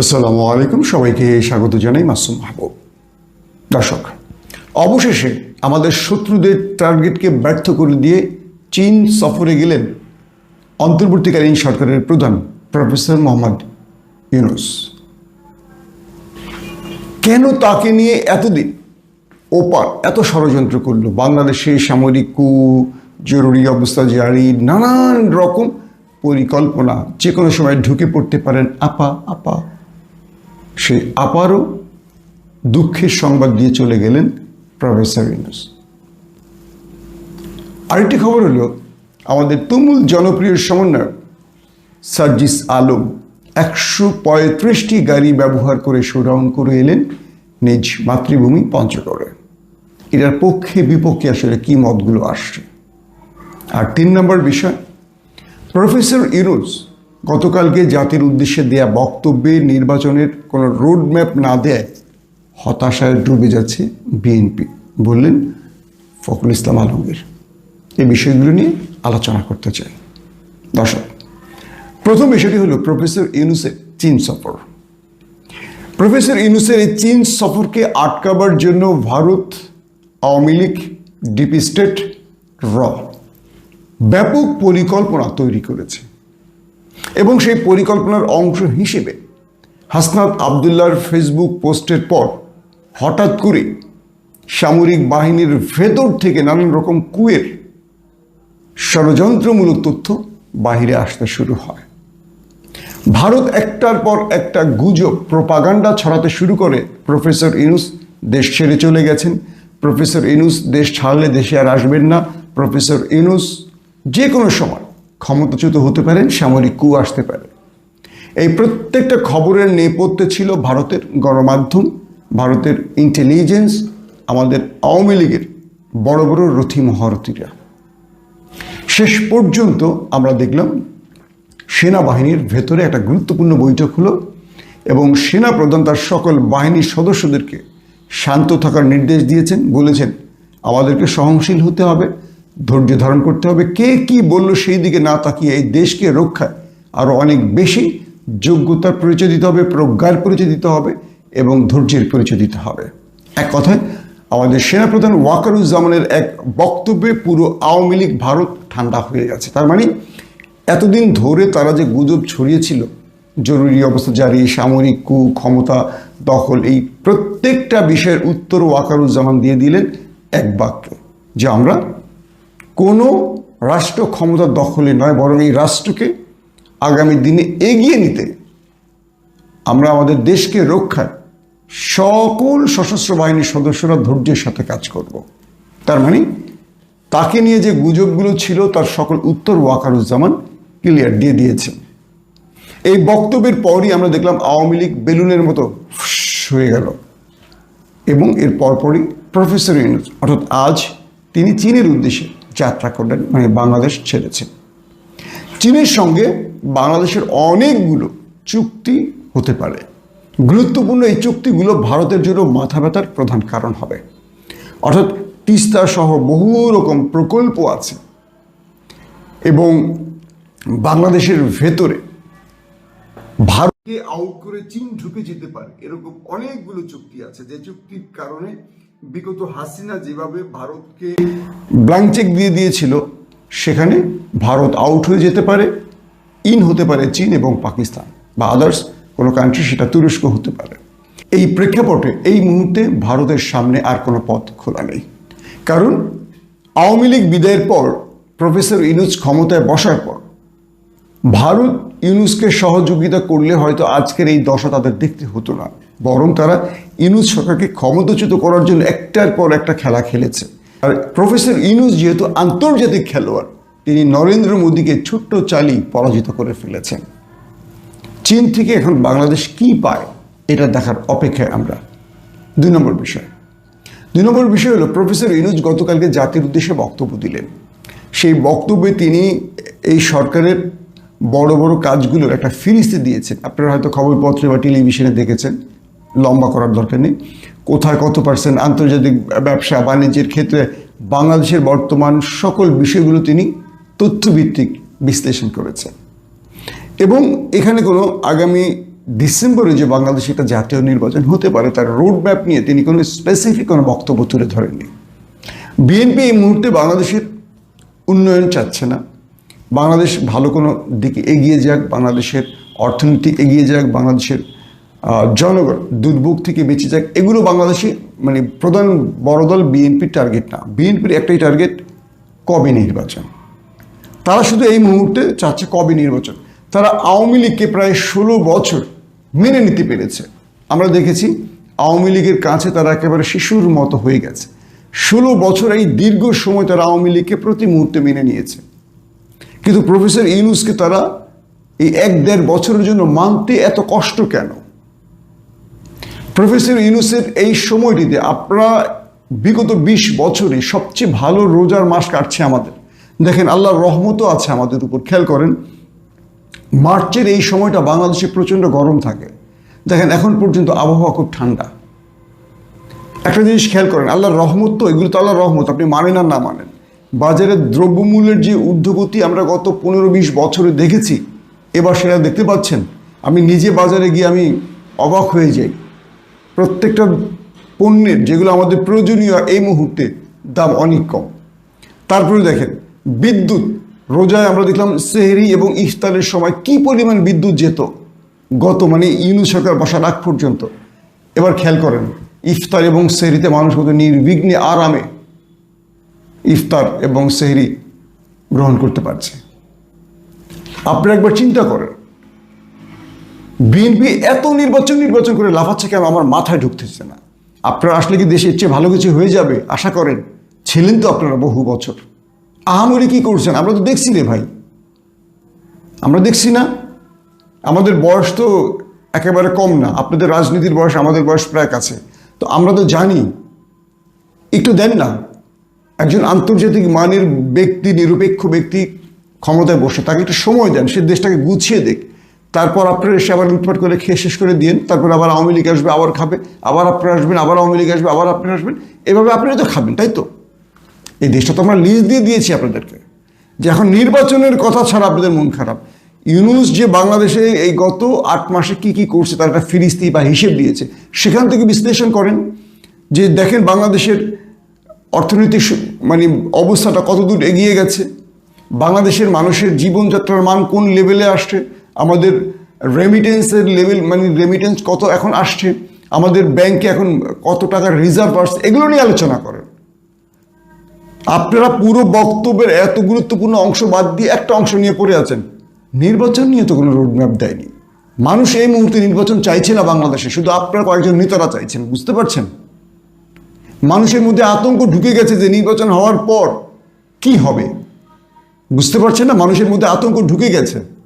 আসসালামু আলাইকুম। সবাইকে স্বাগত জানাই মাসুম মাহবুব। দর্শক, অবশেষে আমাদের শত্রুদের টার্গেটকে ব্যর্থ করে দিয়ে চীন সফরে গেলেন অন্তর্বর্তীকালীন সরকারের প্রধান প্রফেসর মোহাম্মদ ইউনুস। কেন তাকে নিয়ে এতদিন ওপার এত ষড়যন্ত্র করল? বাংলাদেশে সামরিক কু, জরুরি অবস্থা জারি, নানান রকম পরিকল্পনা যে কোনো সময় ঢুকে পড়তে পারেন আপা আপা সেই আপারও দুঃখের সংবাদ দিয়ে চলে গেলেন প্রফেসর ইউনুস। আরেকটি খবর হলো, আমাদের তুমুল জনপ্রিয় সমন্বয়ক সার্জিস আলম একশো পঁয়ত্রিশটি গাড়ি ব্যবহার করে শোডাউন করে এলেন নিজ মাতৃভূমি পঞ্চগড়ে। এটার পক্ষে বিপক্ষে আসলে কি মতগুলো আসছে? আর তিন নম্বর বিষয়, প্রফেসর ইউনুস গতকালকে জাতির উদ্দেশ্যে দেয়া বক্তব্যে নির্বাচনের কোনো রোডম্যাপ না দেয় হতাশায় ডুবে যাচ্ছে বিএনপি, বললেন ফখরুল ইসলাম আলমগীর। এই বিষয়গুলো নিয়ে আলোচনা করতে চাই। দর্শক, প্রথম বিষয়টি হলো প্রফেসর ইউনুসের চীন সফর। প্রফেসর ইউনুসের এই চীন সফরকে আটকাবার জন্য ভারত, আওয়ামী লীগ, ডিপি স্টেট, র, ব্যাপক পরিকল্পনা তৈরি করেছে। এবং সেই পরিকল্পনার অংশ হিসেবে হাসনাত আবদুল্লার ফেসবুক পোস্টের পর হঠাৎ করে সামরিক বাহিনীর ভেতর থেকে নানান রকম কুয়ের ষড়যন্ত্রমূলক তথ্য বাহিরে আসতে শুরু হয়। ভারত একটার পর একটা গুজব প্রপাগান্ডা ছড়াতে শুরু করে। প্রফেসর ইনুস দেশ ছেড়ে চলে গেছেন। প্রফেসর ইনুস দেশ ছাড়লে দেশে আর আসবেন না। প্রফেসর ইনুস যে কোনো সময় ক্ষমতাচ্যুত হতে পারেন, সামরিক কু আসতে পারে। এই প্রত্যেকটা খবরের নেপথ্যে ছিল ভারতের গণমাধ্যম, ভারতের ইন্টেলিজেন্স আমাদের আওয়ামী লীগের বড় বড় রথি মহারথীরা। শেষ পর্যন্ত আমরা দেখলাম সেনাবাহিনীর ভেতরে একটা গুরুত্বপূর্ণ বৈঠক হলো এবং সেনা প্রধান তার সকল বাহিনীর সদস্যদেরকে শান্ত থাকার নির্দেশ দিয়েছেন, বলেছেন, আমাদেরকে সহনশীল হতে হবে ধৈর্য ধারণ করতে হবে। কে কি বলল সেই দিকে না তাকিয়ে এই দেশকে রক্ষায় আরও অনেক বেশি যোগ্যতার পরিচয় দিতে হবে, প্রজ্ঞার পরিচয় দিতে হবে এবং ধৈর্যের পরিচয় দিতে হবে। এক কথায়, আমাদের সেনাপ্রধান ওয়াকারুজ্জামানের এক বক্তব্যে পুরো আওয়ামী লীগ, ভারত ঠান্ডা হয়ে গেছে। তার মানে এতদিন ধরে তারা যে গুজব ছড়িয়েছিল, জরুরি অবস্থা জারি, সামরিক কু ক্ষমতা দখল, এই প্রত্যেকটা বিষয়ের উত্তর ওয়াকারুজ্জামান দিয়ে দিলেন এক বাক্যে, যে আমরা কোনো রাষ্ট্র ক্ষমতা দখলে নয়, বরং এই রাষ্ট্রকে আগামী দিনে এগিয়ে নিতে আমরা আমাদের দেশকে রক্ষায় সকল সশস্ত্র বাহিনীর সদস্যরা ধৈর্যের সাথে কাজ করব। তার মানে তাকে নিয়ে যে গুজবগুলো ছিল, তার সকল উত্তর ওয়াকারুজ্জামান ক্লিয়ার দিয়ে দিয়েছেন। এই বক্তব্যের পরই আমরা দেখলাম আওয়ামী লীগ বেলুনের মতো হয়ে গেল। এবং এর পরপরই প্রফেসর ইউনুস, অর্থাৎ আজ তিনি চীনের উদ্দেশ্যে যাত্রা করলেন মানে বাংলাদেশ ছেড়েছেন। চীনের সঙ্গে বাংলাদেশের অনেকগুলো চুক্তি হতে পারে। গুরুত্বপূর্ণ এই চুক্তিগুলো ভারতের জন্য মাথা ব্যথার প্রধান কারণ হবে। অর্থাৎ তিস্তা সহ বহু রকম প্রকল্প আছে এবং বাংলাদেশের ভেতরে ভারতকে আউট করে চীন ঢুকে যেতে পারে, এরকম অনেকগুলো চুক্তি আছে। যে চুক্তির কারণে বিগত হাসিনা যেভাবে ভারতকে ব্ল্যাঙ্ক চেক দিয়ে দিয়েছিল, সেখানে ভারত আউট হয়ে যেতে পারে ইন হতে পারে চীন এবং পাকিস্তান বা আদার্স কোনো কান্ট্রি সেটা তুরস্ক হতে পারে। এই প্রেক্ষাপটে এই মুহূর্তে ভারতের সামনে আর কোনো পথ খোলা নেই। কারণ আওয়ামী লীগ বিদায়ের পর, প্রফেসর ইনুজ ক্ষমতায় বসার পর, ভারত ইউনুসকে সহযোগিতা করলে হয়তো আজকের এই দশা তাদের দেখতে হতো না। বরং তারা ইনুজ সরকারকে ক্ষমতাচ্যুত করার জন্য একটার পর একটা খেলা খেলেছে। আর প্রফেসর ইনুজ যেহেতু আন্তর্জাতিক খেলোয়াড়, তিনি নরেন্দ্র মোদীকে ছোট্ট চালি পরাজিত করে ফেলেছেন। চীন থেকে এখন বাংলাদেশ কি পায়, এটা দেখার অপেক্ষায় আমরা। দুই নম্বর বিষয়। দুই নম্বর বিষয় হলো, প্রফেসর ইনুজ গতকালকে জাতির উদ্দেশ্যে বক্তব্য দিলেন। সেই বক্তব্যে তিনি এই সরকারের বড় বড় কাজগুলোর একটা ফিরিস্তি দিয়েছেন। আপনারা হয়তো খবরপত্রে বা টেলিভিশনে দেখেছেন। লম্বা করার দরকার নেই। কোথায় কত পার্সেন্ট আন্তর্জাতিক ব্যবসা বাণিজ্যের ক্ষেত্রে বাংলাদেশের বর্তমান সকল বিষয়গুলো তিনি তথ্যভিত্তিক বিশ্লেষণ করেছেন। এবং এখানে কোনো আগামী ডিসেম্বরে যে বাংলাদেশে একটা জাতীয় নির্বাচন হতে পারে, তার রোড ম্যাপ নিয়ে তিনি কোনো স্পেসিফিক কোনো বক্তব্য তুলে ধরেননি। বিএনপি এই মুহূর্তে বাংলাদেশের উন্নয়ন চাচ্ছে না। বাংলাদেশ ভালো কোনো দিকে এগিয়ে যাক, বাংলাদেশের অর্থনীতি এগিয়ে যাক, বাংলাদেশের জনগণ দুর্ভোগ থেকে বেঁচে যাক, এগুলো বাংলাদেশে মানে প্রধান বড় দল বিএনপির টার্গেট না। বিএনপির একটাই টার্গেট কবে নির্বাচন? তারা শুধু এই মুহূর্তে চাচ্ছে কবে নির্বাচন। তারা আওয়ামী লীগকে প্রায় ষোলো বছর মেনে নিতে পেরেছে। আমরা দেখেছি আওয়ামী লীগের কাছে তারা একেবারে শিশুর মতো হয়ে গেছে। ষোলো বছর এই দীর্ঘ সময় তারা আওয়ামী লীগকে প্রতি মুহূর্তে মেনে নিয়েছে। কিন্তু প্রফেসর ইউনুসকে তারা এই এক দেড় বছরের জন্য মানতে এত কষ্ট কেন? প্রফেসর ইউনুসের এই সময়টিতে আপনারা বিগত বিশ বছরে সবচেয়ে ভালো রোজার মাস কাটছে আমাদের। দেখেন, আল্লাহর রহমতও আছে আমাদের উপর, খেয়াল করেন। মার্চের এই সময়টা বাংলাদেশে প্রচণ্ড গরম থাকে। দেখেন, এখন পর্যন্ত আবহাওয়া খুব ঠান্ডা। একটা জিনিস খেয়াল করেন, আল্লাহর রহমত তো, এগুলো তো আল্লাহর রহমত, আপনি মানেন আর না মানেন। বাজারের দ্রব্যমূল্যের যে ঊর্ধ্বগতি আমরা গত পনেরো বিশ বছরে দেখেছি, এবার সেটা দেখতে পাচ্ছেন। আমি নিজে বাজারে গিয়ে আমি অবাক হয়ে যাই। প্রত্যেকটা পণ্যের যেগুলো আমাদের প্রয়োজনীয় এই মুহূর্তে দাম অনেক কম। তারপরে দেখেন, বিদ্যুৎ। রোজায় আমরা দেখলাম সেহরি এবং ইফতারের সময় কি পরিমাণ বিদ্যুৎ যেত? গত মানে ইউনু সরকার বসার আগ পর্যন্ত। এবার খেয়াল করেন, ইফতার এবং সেহরিতে মানুষ কত নির্বিঘ্নে আরামে ইফতার এবং সেহরি গ্রহণ করতে পারছে। আপনি একবার চিন্তা করেন বিএনপি এত নির্বাচন নির্বাচন করে লাফাচ্ছে কেন? আমার মাথায় ঢুকতেছে না। আপনারা আসলে কি দেশের চেয়ে ভালো কিছু হয়ে যাবে? আশা করেন। ছিলেন তো আপনারা বহু বছর। আহামরি কি করছেন? আমরা তো দেখছি রে ভাই। আমরা দেখছি না। আমাদের বয়স তো একেবারে কম না। আপনাদের রাজনীতির বয়স, আমাদের বয়স প্রায় কাছে। তো আমরা তো জানি। একটু দেন না। একজন আন্তর্জাতিক মানের ব্যক্তি, নিরপেক্ষ ব্যক্তি ক্ষমতায় বসে, তাকে একটু সময় দেন। সে দেশটাকে গুছিয়ে দেখ। তারপর আপনারা এসে আবার লুটপাট করে খেয়ে শেষ করে দিন তারপর আবার আওয়ামী লীগ আসবে, আবার খাবে, আবার আপনারা আসবেন, আবার আওয়ামী লীগ আসবে, আবার আপনারা আসবেন। এভাবে আপনারা তো খাবেন, তাই তো? এই দেশটা তো আমরা লিস্ট দিয়ে দিয়েছি আপনাদেরকে। যে এখন নির্বাচনের কথা ছাড়া আপনাদের মন খারাপ। ইউনুস যে বাংলাদেশে এই গত আট মাসে কি কি করছে, তার একটা ফিরিস্তি বা হিসেব দিয়েছে, সেখান থেকে বিশ্লেষণ করেন। যে দেখেন বাংলাদেশের অর্থনৈতিক মানে অবস্থাটা কতদূর এগিয়ে গেছে। বাংলাদেশের মানুষের জীবনযাত্রার মান কোন লেভেলে আসছে। আমাদের রেমিটেন্সের লেভেল মানে রেমিটেন্স কত এখন আসছে, আমাদের ব্যাংকে এখন কত টাকার রিজার্ভ আসছে, এগুলো নিয়ে আলোচনা করেন। আপনারা পুরো বক্তব্যের এত গুরুত্বপূর্ণ অংশ বাদ দিয়ে একটা অংশ নিয়ে পড়ে আছেন। নির্বাচন নিয়ে তো কোনো রোডম্যাপ দেয়নি। মানুষ এই মুহূর্তে নির্বাচন চাইছে না বাংলাদেশে, শুধু আপনারা কয়েকজন নেতারা চাইছেন, বুঝতে পারছেন? মানুষের মধ্যে আতঙ্ক ঢুকে গেছে যে নির্বাচন হওয়ার পর কি হবে। বুঝতে পারছেন না? মানুষের মধ্যে আতঙ্ক ঢুকে গেছে।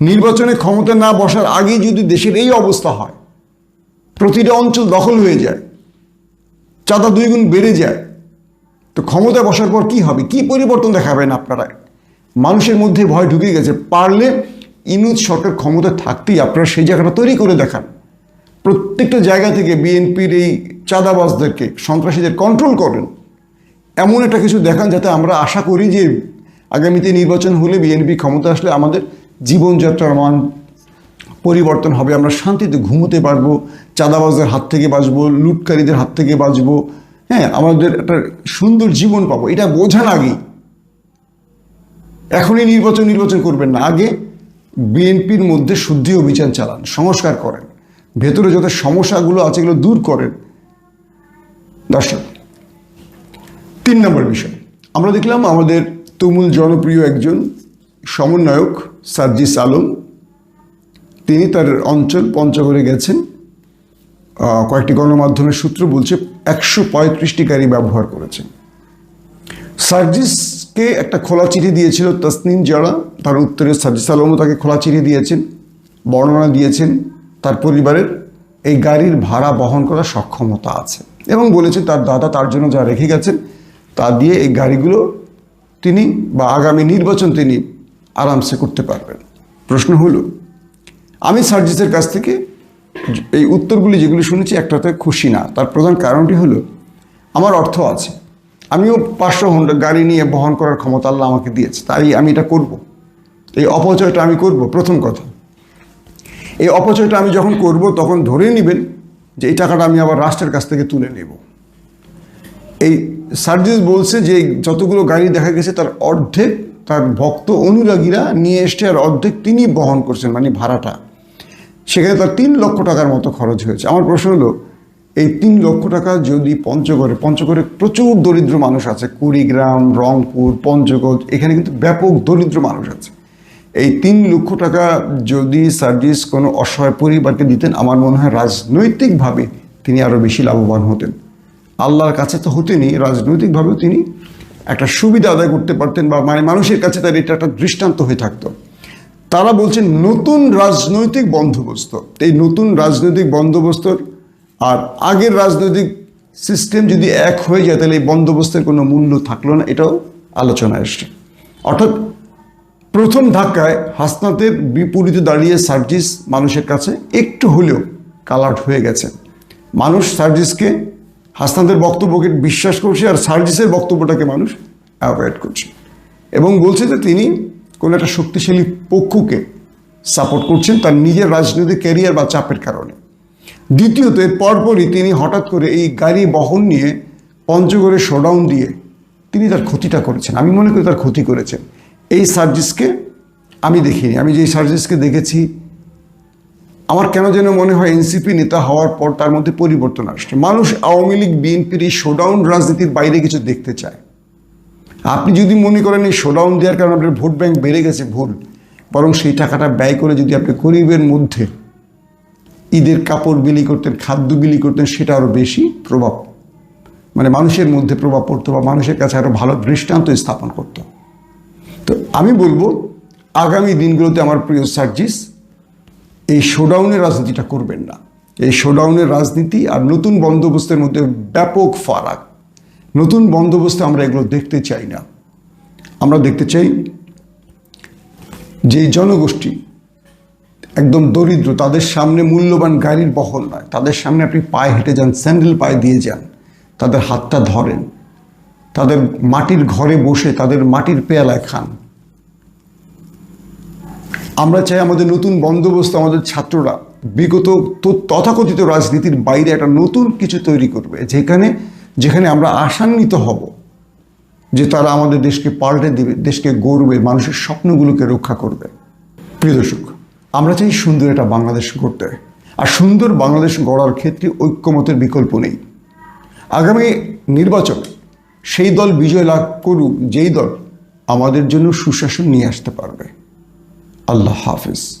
নির্বাচনে ক্ষমতা না বসার আগেই যদি দেশের এই অবস্থা হয়, প্রতিটা অঞ্চল দখল হয়ে যায়, চাঁদা দুই গুণ বেড়ে যায়, তো ক্ষমতা বসার পর কি হবে? কি পরিবর্তন দেখাবেন আপনারা? মানুষের মধ্যে ভয় ঢুকে গেছে। পারলে ইনুজ সরকার ক্ষমতা থাকতেই আপনারা সেই জায়গাটা তৈরি করে দেখান। প্রত্যেকটা জায়গা থেকে বিএনপির এই চাঁদাবাজদেরকে, সন্ত্রাসীদের কন্ট্রোল করেন। এমন একটা কিছু দেখান যাতে আমরা আশা করি যে আগামীতে নির্বাচন হলে বিএনপি ক্ষমতা আসলে আমাদের জীবনযাত্রার মান পরিবর্তন হবে, আমরা শান্তিতে ঘুমোতে পারব, চাঁদাবাজদের হাত থেকে বাঁচবো, লুটকারীদের হাত থেকে বাঁচবো। হ্যাঁ আমাদের একটা সুন্দর জীবন পাবো, এটা বোঝান আগে এখনই নির্বাচন নির্বাচন করবেন না, আগে বিএনপির মধ্যে শুদ্ধি অভিযান চালান, সংস্কার করেন। ভেতরে যত সমস্যাগুলো আছে এগুলো দূর করেন। দর্শক, তিন নম্বর বিষয়। আমরা দেখলাম আমাদের তুমুল জনপ্রিয় একজন সমন্বয়ক সার্জিস আলম, তিনি তার অঞ্চল পঞ্চগড়ে গেছেন। কয়েকটি গণমাধ্যমের সূত্র বলছে একশো পঁয়ত্রিশটি গাড়ি ব্যবহার করেছেন। সার্জিসকে একটা খোলা চিঠি দিয়েছিল তসনিম যারা তার উত্তরে সার্জিস আলমও তাকে খোলা চিঠি দিয়েছেন, বর্ণনা দিয়েছেন। তার পরিবারের এই গাড়ির ভাড়া বহন করার সক্ষমতা আছে এবং বলেছেন তার দাদা তার জন্য যা রেখে গেছেন তা দিয়ে এই গাড়িগুলো তিনি বা আগামী নির্বাচন তিনি আরামসে করতে পারবেন। প্রশ্ন হলো, আমি সার্জিসের কাছ থেকে এই উত্তরগুলি যেগুলি শুনেছি একটাতে খুশি না। তার প্রধান কারণটি হলো, আমার অর্থ আছে। আমিও পাঁচশো হোন্ডা গাড়ি নিয়ে বহন করার ক্ষমতা আল্লাহ আমাকে দিয়েছে। তাই আমি এটা করব। এই অপচয়টা আমি করব, প্রথম কথা। এই অপচয়টা আমি যখন করব, তখন ধরে নেবেন যে এই টাকাটা আমি আবার রাষ্ট্রের কাছ থেকে তুলে নেব। এই সার্জিস বলছে যে যতগুলো গাড়ি দেখা গেছে তার অর্ধেক তার ভক্ত অনুরাগীরা নিয়ে এসছে আর অর্ধেক তিনি বহন করছেন মানে ভাড়াটা। সেখানে তার তিন লক্ষ টাকার মতো খরচ হয়েছে। আমার প্রশ্ন হলো, এই তিন লক্ষ টাকা যদি পঞ্চগড়ে পঞ্চগড়ে প্রচুর দরিদ্র মানুষ আছে, কুড়িগ্রাম, রংপুর, পঞ্চগড়, এখানে কিন্তু ব্যাপক দরিদ্র মানুষ আছে। এই তিন লক্ষ টাকা যদি সার্ভিস কোনো অসহায় পরিবারকে দিতেন, আমার মনে হয় রাজনৈতিকভাবে তিনি আরও বেশি লাভবান হতেন। আল্লাহর কাছে তো হতেনই, রাজনৈতিকভাবেও তিনি একটা সুবিধা আদায় করতে পারতেন বা মানে মানুষের কাছে তার এটা একটা দৃষ্টান্ত হয়ে থাকতো। তারা বলছেন নতুন রাজনৈতিক বন্দোবস্ত। এই নতুন রাজনৈতিক বন্দোবস্তর আর আগের রাজনৈতিক সিস্টেম যদি এক হয়ে যায়, তাহলে এই বন্দোবস্তের কোনো মূল্য থাকল না। এটাও আলোচনা এসছে অর্থাৎ প্রথম ধাক্কায় হাসনাতের বিপরীতে দাঁড়িয়ে সার্জিস মানুষের কাছে একটু হলেও কালার্ট হয়ে গেছে। মানুষ সার্জিসকে হাসনাতের বক্তব্যকে বিশ্বাস করছে আর সার্জিসের বক্তব্যটাকে মানুষ অ্যাভয়েড করছে। এবং বলছে যে তিনি কোনো একটা শক্তিশালী পক্ষকে সাপোর্ট করছেন তার নিজের রাজনৈতিক ক্যারিয়ার বা চাপের কারণে। দ্বিতীয়ত, এর পরপরই তিনি হঠাৎ করে এই গাড়ি বহন নিয়ে পঞ্চগড়ে শোডাউন দিয়ে তিনি তার ক্ষতিটা করেছেন। আমি মনে করি তার ক্ষতি করেছেন। এই সার্জিসকে আমি দেখিনি। আমি যেই সার্জিসকে দেখেছি আমার কেন যেন মনে হয় এনসিপি নেতা হওয়ার পর তার মধ্যে পরিবর্তন আসছে। মানুষ আওয়ামী লীগ, বিএনপির এই শোডাউন রাজনীতির বাইরে কিছু দেখতে চায়। আপনি যদি মনে করেন এই শোডাউন দেওয়ার কারণে আপনার ভোট ব্যাংক বেড়ে গেছে, ভুল। বরং সেই টাকাটা ব্যয় করে যদি আপনি গরিবের মধ্যে ঈদের কাপড় বিলি করতেন, খাদ্য বিলি করতেন, সেটা আরও বেশি প্রভাব। মানে মানুষের মধ্যে প্রভাব পড়তো বা মানুষের কাছে আরও ভালো দৃষ্টান্ত স্থাপন করতো। তো আমি বলব, আগামী দিনগুলোতে আমার প্রিয় সার্জিস এই শোডাউনের রাজনীতিটা করবেন না। এই শোডাউনের রাজনীতি আর নতুন বন্দোবস্তের মধ্যে ব্যাপক ফারাক। নতুন বন্দোবস্তে আমরা এগুলো দেখতে চাই না। আমরা দেখতে চাই যে জনগোষ্ঠী একদম দরিদ্র, তাদের সামনে মূল্যবান গাড়ির বহল নয়। তাদের সামনে আপনি পায়ে হেঁটে যান, স্যান্ডেল পায়ে দিয়ে যান। তাদের হাতটা ধরেন। তাদের মাটির ঘরে বসে তাদের মাটির পেয়ালায় খান। আমরা চাই আমাদের নতুন বন্দোবস্ত আমাদের ছাত্ররা। বিগত তথাকথিত রাজনীতির বাইরে একটা নতুন কিছু তৈরি করবে, যেখানে যেখানে আমরা আশান্বিত হব যে তারা আমাদের দেশকে পাল্টে দেবে, দেশকে গড়বে, মানুষের স্বপ্নগুলোকে রক্ষা করবে। প্রিয় দর্শক, আমরা চাই সুন্দর একটা বাংলাদেশ গড়তে। আর সুন্দর বাংলাদেশ গড়ার ক্ষেত্রে ঐক্যমতের বিকল্প নেই। আগামী নির্বাচন সেই দল বিজয় লাভ করুক, যেই দল আমাদের জন্য সুশাসন নিয়ে আসতে পারবে। আল্লাহ হাফিজ।